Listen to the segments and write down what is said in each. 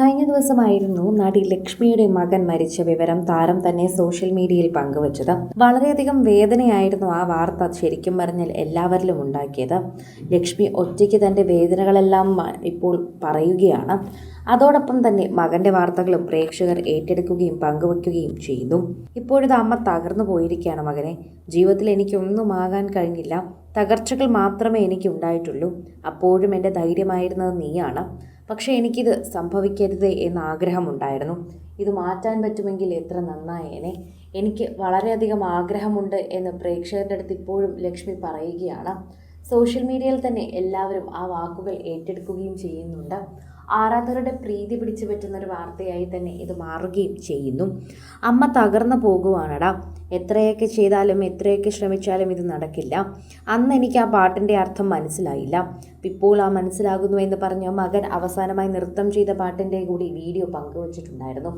കഴിഞ്ഞ ദിവസമായിരുന്നു നടി ലക്ഷ്മിയുടെ മകൻ മരിച്ച വിവരം താരം തന്നെ സോഷ്യൽ മീഡിയയിൽ പങ്കുവച്ചത്. വളരെയധികം വേദനയായിരുന്നു ആ വാർത്ത ശരിക്കും പറഞ്ഞാൽ എല്ലാവരിലും ഉണ്ടാക്കിയത്. ലക്ഷ്മി ഒറ്റയ്ക്ക് തന്റെ വേദനകളെല്ലാം ഇപ്പോൾ പറയുകയാണ്. അതോടൊപ്പം തന്നെ മകന്റെ വാർത്തകളും പ്രേക്ഷകർ ഏറ്റെടുക്കുകയും പങ്കുവയ്ക്കുകയും ചെയ്യുന്നു. ഇപ്പോഴിത് അമ്മ തകർന്നു പോയിരിക്കുകയാണ് മകനെ. ജീവിതത്തിൽ എനിക്കൊന്നും ആകാൻ കഴിഞ്ഞില്ല. തകർച്ചകൾ മാത്രമേ എനിക്കുണ്ടായിട്ടുള്ളൂ. അപ്പോഴും എന്റെ ധൈര്യമായിരുന്നത് നീയാണ്. പക്ഷേ എനിക്കിത് സംഭവിക്കരുതേ എന്ന ആഗ്രഹമുണ്ടായിരുന്നു ഇത് മാറ്റാൻ പറ്റുമെങ്കിൽ എത്ര നന്നായേനെ എനിക്ക് വളരെയധികം ആഗ്രഹമുണ്ട് എന്ന് പ്രേക്ഷകരുടെ അടുത്ത് ഇപ്പോഴും ലക്ഷ്മി പറയുകയാണ്. സോഷ്യൽ മീഡിയയിൽ തന്നെ എല്ലാവരും ആ വാക്കുകൾ ഏറ്റെടുക്കുകയും ചെയ്യുന്നുണ്ട്. ആരാധകരുടെ പ്രീതി പിടിച്ചു പറ്റുന്ന ഒരു വാർത്തയായി തന്നെ ഇത് മാറുകയും ചെയ്യുന്നു. അമ്മ തകർന്നു പോകുവാണടാ. എത്രയൊക്കെ ചെയ്താലും എത്രയൊക്കെ ശ്രമിച്ചാലും ഇത് നടക്കില്ല. അന്ന് എനിക്ക് ആ പാട്ടിന്റെ അർത്ഥം മനസ്സിലായില്ല. ഇപ്പോൾ ആ മനസ്സിലാകുന്നു എന്ന് പറഞ്ഞ മകൻ അവസാനമായി നൃത്തം ചെയ്ത പാട്ടിന്റെ കൂടി വീഡിയോ പങ്കുവച്ചിട്ടുണ്ടായിരുന്നു.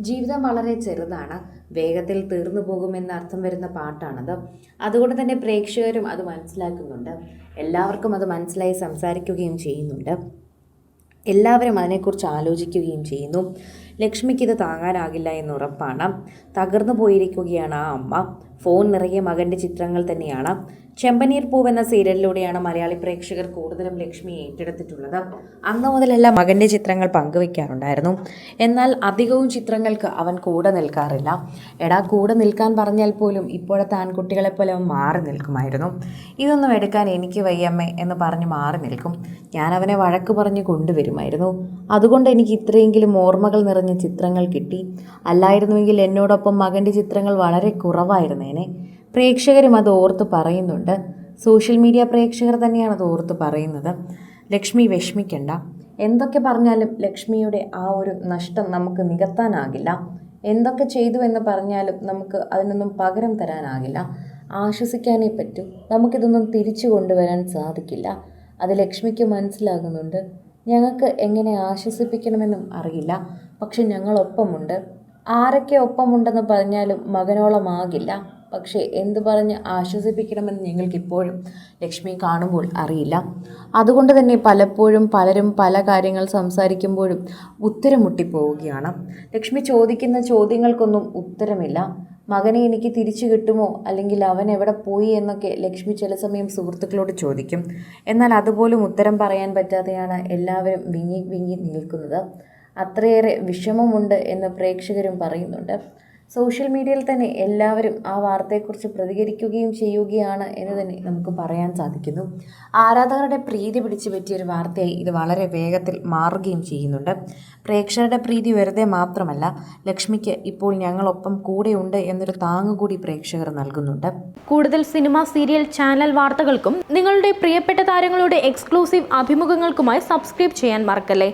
ജീവിതം വളരെ ചെറുതാണ്. വേഗത്തിൽ തീർന്നു പോകുമെന്ന് അർത്ഥം വരുന്ന പാട്ടാണത്. അതുകൊണ്ട് തന്നെ പ്രേക്ഷകരും അത് മനസ്സിലാക്കുന്നുണ്ട്. എല്ലാവർക്കും അത് മനസ്സിലായി സംസാരിക്കുകയും ചെയ്യുന്നുണ്ട്. എല്ലാവരും അതിനെക്കുറിച്ച് ആലോചിക്കുകയും ചെയ്യുന്നു. ലക്ഷ്മിക്ക് ഇത് താങ്ങാനാകില്ല എന്ന് ഉറപ്പാണ് തകർന്നു പോയിരിക്കുകയാണ് ആ അമ്മ. ഫോൺ നിറയെ മകന്റെ ചിത്രങ്ങൾ തന്നെയാണ്. ചെമ്പനീർ പൂവ് എന്ന സീരിയലിലൂടെയാണ് മലയാളി പ്രേക്ഷകർ കൂടുതലും ലക്ഷ്മി ഏറ്റെടുത്തിട്ടുള്ളത്. അന്ന് മുതലല്ല മകന്റെ ചിത്രങ്ങൾ പങ്കുവെക്കാറുണ്ടായിരുന്നു. എന്നാൽ അധികവും ചിത്രങ്ങൾക്ക് അവൻ കൂടെ നിൽക്കാറില്ല. എടാ കൂടെ നിൽക്കാൻ പറഞ്ഞാൽ പോലും ഇപ്പോഴത്തെ ആൺകുട്ടികളെ പോലെ അവൻ മാറി നിൽക്കുമായിരുന്നു. ഇതൊന്നും എടുക്കാൻ എനിക്ക് വയ്യമ്മേ എന്ന് പറഞ്ഞ് മാറി നിൽക്കും. ഞാൻ അവനെ വഴക്ക് പറഞ്ഞ് കൊണ്ടുവരുമായിരുന്നു. അതുകൊണ്ട് എനിക്ക് ഇത്രയെങ്കിലും ഓർമ്മകൾ നിറഞ്ഞ ചിത്രങ്ങൾ കിട്ടി. അല്ലായിരുന്നുവെങ്കിൽ എന്നോടൊപ്പം മകന്റെ ചിത്രങ്ങൾ വളരെ കുറവായിരുന്നേനെ. പ്രേക്ഷകരും അത് ഓർത്ത് പറയുന്നുണ്ട്. സോഷ്യൽ മീഡിയ പ്രേക്ഷകർ തന്നെയാണ് അത് ഓർത്ത് പറയുന്നത്. ലക്ഷ്മി വിഷമിക്കണ്ട. എന്തൊക്കെ പറഞ്ഞാലും ലക്ഷ്മിയുടെ ആ ഒരു നഷ്ടം നമുക്ക് നികത്താനാകില്ല. എന്തൊക്കെ ചെയ്തു എന്ന് പറഞ്ഞാലും നമുക്ക് അതിനൊന്നും പകരം തരാനാകില്ല. ആശ്വസിക്കാനേ പറ്റൂ. നമുക്കിതൊന്നും തിരിച്ചു കൊണ്ടുവരാൻ സാധിക്കില്ല. അത് ലക്ഷ്മിക്ക് മനസ്സിലാകുന്നുണ്ട്. ഞങ്ങൾക്ക് എങ്ങനെ ആശ്വസിപ്പിക്കണമെന്നും അറിയില്ല. പക്ഷെ ഞങ്ങളൊപ്പമുണ്ട്. ആരൊക്കെ ഒപ്പമുണ്ടെന്ന് പറഞ്ഞാലും മകനോളമാകില്ല. പക്ഷേ എന്ത് പറഞ്ഞ് ആശ്വസിപ്പിക്കണമെന്ന് ഞങ്ങൾക്കിപ്പോഴും ലക്ഷ്മി കാണുമ്പോൾ അറിയില്ല. അതുകൊണ്ട് തന്നെ പലപ്പോഴും പലരും പല കാര്യങ്ങൾ സംസാരിക്കുമ്പോഴും ഉത്തരം മുട്ടിപ്പോവുകയാണ് ലക്ഷ്മി ചോദിക്കുന്ന ചോദ്യങ്ങൾക്കൊന്നും ഉത്തരമില്ല. മകനെ എനിക്ക് തിരിച്ചു കിട്ടുമോ? അല്ലെങ്കിൽ അവൻ എവിടെ പോയി എന്നൊക്കെ ലക്ഷ്മി ചില സമയം സുഹൃത്തുക്കളോട് ചോദിക്കും. എന്നാൽ അതുപോലും ഉത്തരം പറയാൻ പറ്റാതെയാണ് എല്ലാവരും വിങ്ങി വിങ്ങി നിൽക്കുന്നത്. അത്രയേറെ വിഷമമുണ്ട് എന്ന് പ്രേക്ഷകരും പറയുന്നുണ്ട്. സോഷ്യൽ മീഡിയയിൽ തന്നെ എല്ലാവരും ആ വാർത്തയെക്കുറിച്ച് പ്രതികരിക്കുകയും ചെയ്യുകയാണ് എന്ന് തന്നെ നമുക്ക് പറയാൻ സാധിക്കുന്നു. ആരാധകരുടെ പ്രീതി പിടിച്ചു പറ്റിയ ഒരു വാർത്തയായി ഇത് വളരെ വേഗത്തിൽ മാറുകയും ചെയ്യുന്നുണ്ട്. പ്രേക്ഷകരുടെ പ്രീതി വെറുതെ മാത്രമല്ല ലക്ഷ്മിക്ക് ഇപ്പോൾ ഞങ്ങളൊപ്പം കൂടെയുണ്ട് എന്നൊരു താങ്ങുകൂടി പ്രേക്ഷകർ നൽകുന്നുണ്ട്. കൂടുതൽ സിനിമ സീരിയൽ ചാനൽ വാർത്തകൾക്കും നിങ്ങളുടെ പ്രിയപ്പെട്ട താരങ്ങളുടെ എക്സ്ക്ലൂസീവ് അഭിമുഖങ്ങൾക്കുമായി സബ്സ്ക്രൈബ് ചെയ്യാൻ മറക്കല്ലേ?